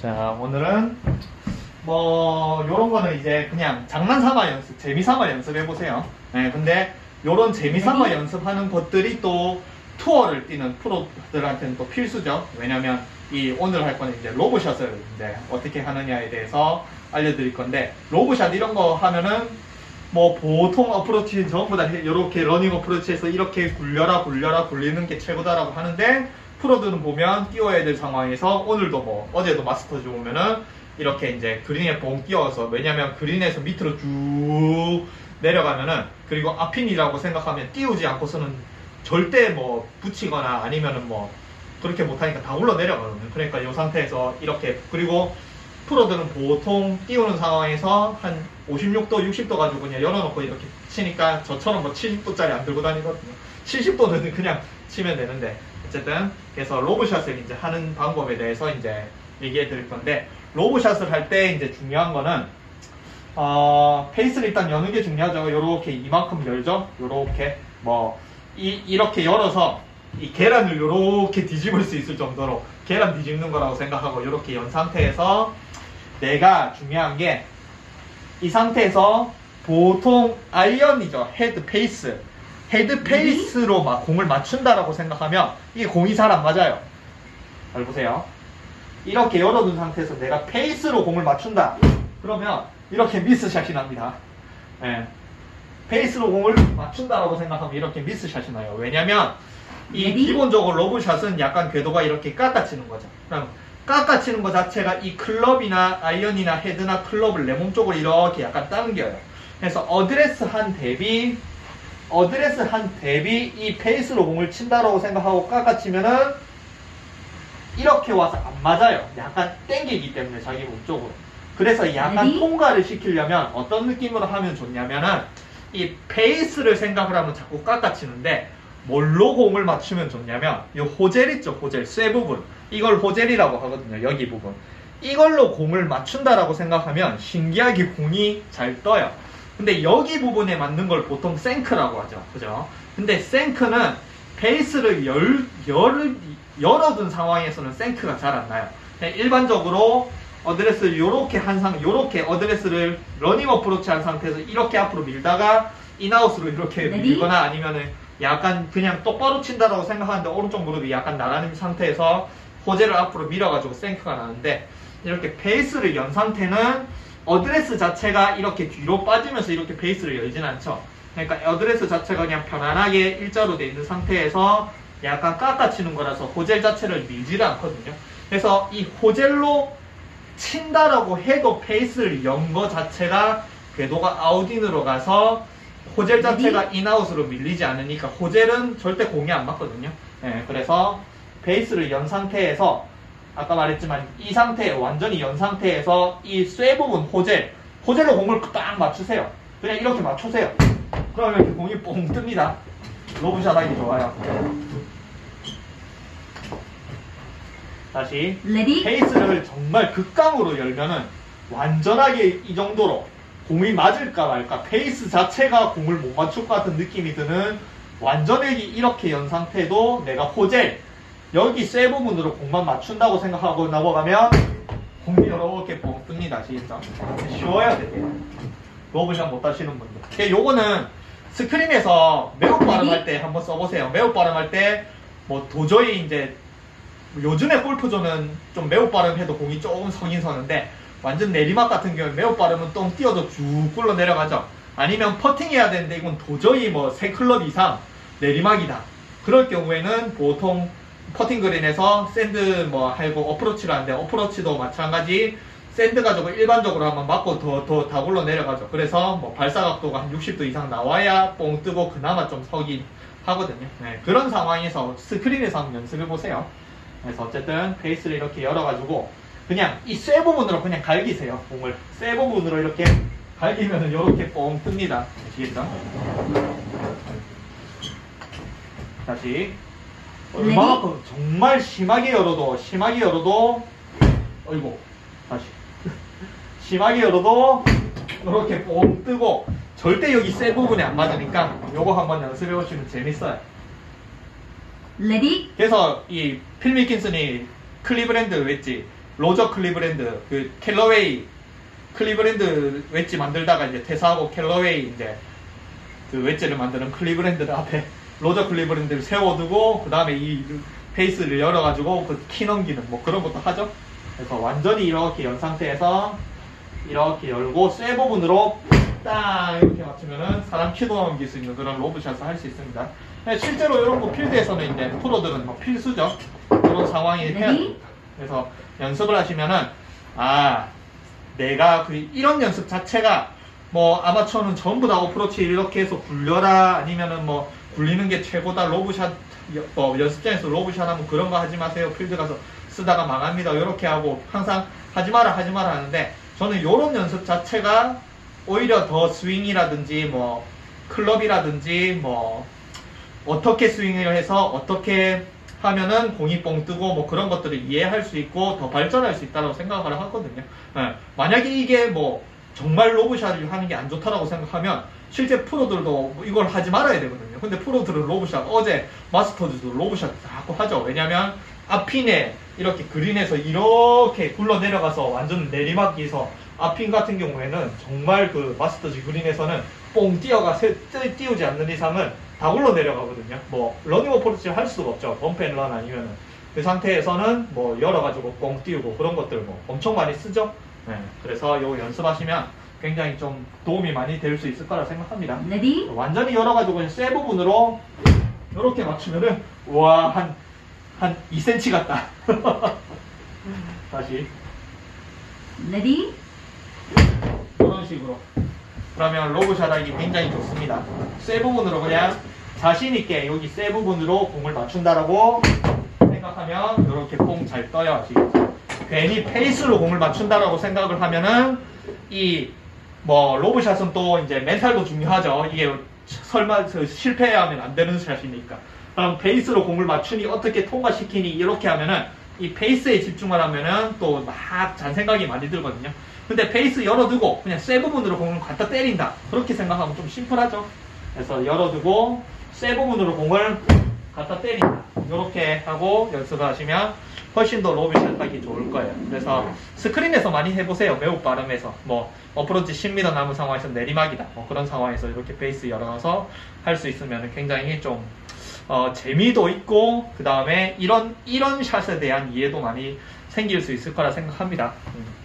자, 오늘은 뭐 요런 거는 이제 그냥 장난삼아 연습, 재미삼아 연습해 보세요. 네, 근데 요런 재미삼아 네. 연습하는 것들이 또 투어를 뛰는 프로들한테는 또 필수죠. 왜냐면 이 오늘 할 거는 이제 로브샷을 이제 어떻게 하느냐에 대해서 알려드릴 건데 로브샷 이런 거 하면은 뭐 보통 어프로치 전부 다 이렇게 러닝 어프로치에서 이렇게 굴려라 굴려라 굴리는 게 최고다라고 하는데 프로들은 보면 뛰어야 될 상황에서 오늘도 뭐 어제도 마스터즈 보면은 이렇게 이제 그린에 봉 뛰어서 왜냐면 그린에서 밑으로 쭉 내려가면은 그리고 앞핀이라고 생각하면 띄우지 않고서는 절대 뭐 붙이거나 아니면은 뭐 그렇게 못하니까 다 올라 내려가거든요. 그러니까 이 상태에서 이렇게 그리고 프로들은 보통 띄우는 상황에서 한 56도, 60도 가지고 그냥 열어놓고 이렇게 치니까 저처럼 뭐 70도짜리 안 들고 다니거든요. 70도는 그냥 치면 되는데 어쨌든 그래서 로브샷을 이제 하는 방법에 대해서 이제 얘기해 드릴 건데 로브샷을 할 때 이제 중요한 거는 어, 페이스를 일단 여는 게 중요하죠. 요렇게 이만큼 열죠. 요렇게 뭐 이, 이렇게 열어서 이 계란을 요렇게 뒤집을 수 있을 정도로 계란 뒤집는 거라고 생각하고 요렇게 연 상태에서 내가 중요한 게 이 상태에서 보통 아이언이죠. 헤드 페이스. 헤드 페이스로 막 공을 맞춘다라고 생각하면 이게 공이 잘 안 맞아요. 잘 보세요. 이렇게 열어둔 상태에서 내가 페이스로 공을 맞춘다. 그러면 이렇게 미스샷이 납니다. 예. 페이스로 공을 맞춘다라고 생각하면 이렇게 미스샷이 나요. 왜냐면 이 레디? 기본적으로 로브샷은 약간 궤도가 이렇게 깎아치는 거죠. 그럼 깎아치는 것 자체가 이 클럽이나 아이언이나 헤드나 클럽을 내 몸 쪽으로 이렇게 약간 당겨요. 그래서 어드레스 한 대비 어드레스 한 대비 이 페이스로 공을 친다라고 생각하고 깎아치면은 이렇게 와서 안 맞아요. 약간 땡기기 때문에 자기 몸 쪽으로. 그래서 약간 레디? 통과를 시키려면 어떤 느낌으로 하면 좋냐면은 이 페이스를 생각을 하면 자꾸 깎아치는데 뭘로 공을 맞추면 좋냐면 이 호젤 있죠 호젤. 쇠 부분. 이걸 호젤이라고 하거든요 여기 부분. 이걸로 공을 맞춘다라고 생각하면 신기하게 공이 잘 떠요. 근데 여기 부분에 맞는 걸 보통 생크라고 하죠. 그죠? 근데 생크는 베이스를 열, 열, 열어둔 상황에서는 생크가 잘 안 나요. 일반적으로 어드레스를 요렇게 한 상, 요렇게 어드레스를 러닝 어프로치 한 상태에서 이렇게 앞으로 밀다가 인아웃으로 이렇게? 밀거나 아니면은 약간 그냥 똑바로 친다라고 생각하는데 오른쪽 무릎이 약간 나가는 상태에서 호재를 앞으로 밀어가지고 생크가 나는데 이렇게 베이스를 연 상태는 어드레스 자체가 이렇게 뒤로 빠지면서 이렇게 베이스를 열진 않죠. 그러니까 어드레스 자체가 그냥 편안하게 일자로 돼 있는 상태에서 약간 깎아치는 거라서 호젤 자체를 밀지를 않거든요. 그래서 이 호젤로 친다라고 해도 페이스를 연 거 자체가 궤도가 아웃인으로 가서 호젤 자체가 인아웃으로 밀리지 않으니까 호젤은 절대 공이 안 맞거든요. 예, 그래서 베이스를 연 상태에서 아까 말했지만 이 상태 완전히 연 상태에서 이 쇠 부분 호젤 호젤로 공을 딱 맞추세요. 그냥 이렇게 맞추세요. 그러면 이렇게 공이 뽕 뜹니다. 로브샷 하기 좋아요. 다시 레디? 페이스를 정말 극강으로 열면은 완전하게 이 정도로 공이 맞을까 말까 페이스 자체가 공을 못 맞출 것 같은 느낌이 드는 완전하게 이렇게 연 상태도 내가 호젤. 여기 쇠 부분으로 공만 맞춘다고 생각하고 넘어가면 공이 이렇게 뻥 뜹니다 아시겠죠? 쉬워야 돼요 로브샷 못 하시는 분들. 근데 요거는 스크린에서 매우 발음할 때 한번 써보세요. 매우 발음할 때 뭐 도저히 이제 요즘에 골프존은 좀 매우 빠름해도 공이 조금 서긴 서는데 완전 내리막 같은 경우는 매우 빠르면 똥 뛰어서 쭉 굴러 내려가죠. 아니면 퍼팅 해야 되는데 이건 도저히 뭐 세 클럽 이상 내리막이다. 그럴 경우에는 보통 퍼팅 그린에서 샌드 뭐 하고 어프로치를 하는데 어프로치도 마찬가지 샌드 가지고 일반적으로 한번 맞고 더 더 다 굴러 내려가죠. 그래서 뭐 발사 각도가 한 60도 이상 나와야 뽕 뜨고 그나마 좀 서긴 하거든요. 네, 그런 상황에서 스크린에서 한번 연습해 보세요. 그래서 어쨌든 페이스를 이렇게 열어가지고 그냥 이 쇠 부분으로 그냥 갈기세요. 공을 쇠 부분으로 이렇게 갈기면 은 이렇게 뻥 뜹니다. 아시겠죠? 다시. 얼마만큼 정말 심하게 열어도 심하게 열어도 어이구 다시. 심하게 열어도 이렇게 뻥 뜨고 절대 여기 쇠 부분이 안 맞으니까 요거 한번 연습해 보시면 재밌어요. 레디? 그래서 이 필 미킨슨이 클리브랜드 웨지 로저 클리브랜드 그 켈러웨이 클리브랜드 웨지 만들다가 이제 퇴사하고 켈러웨이 이제 그 웨지를 만드는 클리브랜드 앞에 로저 클리브랜드를 세워두고 그 다음에 이 페이스를 열어가지고 그 키 넘기는 뭐 그런 것도 하죠. 그래서 완전히 이렇게 연 상태에서 이렇게 열고 쇠 부분으로 딱 이렇게 맞추면은 사람 키도 넘길 수 있는 그런 로브샷을 할 수 있습니다. 네, 실제로 이런 거 필드에서는 이제 프로들은 뭐 필수죠. 그런 상황이 해야 레디? 됩니다. 그래서 연습을 하시면은 아 내가 그 이런 연습 자체가 뭐 아마추어는 전부 다 어프로치 이렇게 해서 굴려라 아니면은 뭐 굴리는 게 최고다. 로브샷 여- 뭐 연습장에서 로브샷 하면 그런 거 하지 마세요. 필드 가서 쓰다가 망합니다. 이렇게 하고 항상 하지 마라 하지 마라 하는데 저는 이런 연습 자체가 오히려 더 스윙이라든지 뭐 클럽이라든지 뭐 어떻게 스윙을 해서 어떻게 하면은 공이 뻥 뜨고 뭐 그런 것들을 이해할 수 있고 더 발전할 수 있다고 생각을 하거든요. 예, 만약에 이게 뭐 정말 로브샷을 하는 게 안 좋다라고 생각하면 실제 프로들도 뭐 이걸 하지 말아야 되거든요. 근데 프로들은 로브샷 어제 마스터즈도 로브샷 자꾸 하죠. 왜냐면 앞핀에 이렇게 그린에서 이렇게 굴러 내려가서 완전 내리막기에서 앞핀 같은 경우에는 정말 그 마스터즈 그린에서는 뽕 뛰어가 띄우지 않는 이상은 다 굴러 내려가거든요. 뭐 러닝 어프로치를 할 수가 없죠. 범펜런 아니면은 그 상태에서는 뭐 열어가지고 뽕 띄우고 그런 것들 뭐 엄청 많이 쓰죠. 네, 그래서 요 연습하시면 굉장히 좀 도움이 많이 될 수 있을 거라 생각합니다. 레디? 완전히 열어가지고 쇠 부분으로 이렇게 맞추면은 와한 한 2cm 같다. 다시 레디? 이런 식으로. 그러면 로브샷 하기 굉장히 좋습니다. 쇠 부분으로 그냥 자신 있게 여기 쇠 부분으로 공을 맞춘다라고 생각하면 이렇게 공 잘 떠요. 아시겠죠? 괜히 페이스로 공을 맞춘다라고 생각을 하면은 이 뭐 로브샷은 또 이제 멘탈도 중요하죠. 이게 설마 저 실패하면 안 되는 샷이니까. 그럼 페이스로 공을 맞추니 어떻게 통과시키니 이렇게 하면은 이 페이스에 집중을 하면은 또 막 잔 생각이 많이 들거든요. 근데 페이스 열어두고 그냥 쇠 부분으로 공을 갖다 때린다. 그렇게 생각하면 좀 심플하죠. 그래서 열어두고 쇠 부분으로 공을 갖다 때린다. 이렇게 하고 연습을 하시면 훨씬 더 로비 샷 하기 좋을 거예요. 그래서 스크린에서 많이 해보세요. 매우 빠름에서. 뭐, 어프로치 10m 남은 상황에서 내리막이다. 뭐 그런 상황에서 이렇게 베이스 열어서 할 수 있으면 굉장히 좀, 어, 재미도 있고, 그 다음에 이런, 이런 샷에 대한 이해도 많이 생길 수 있을 거라 생각합니다. 음.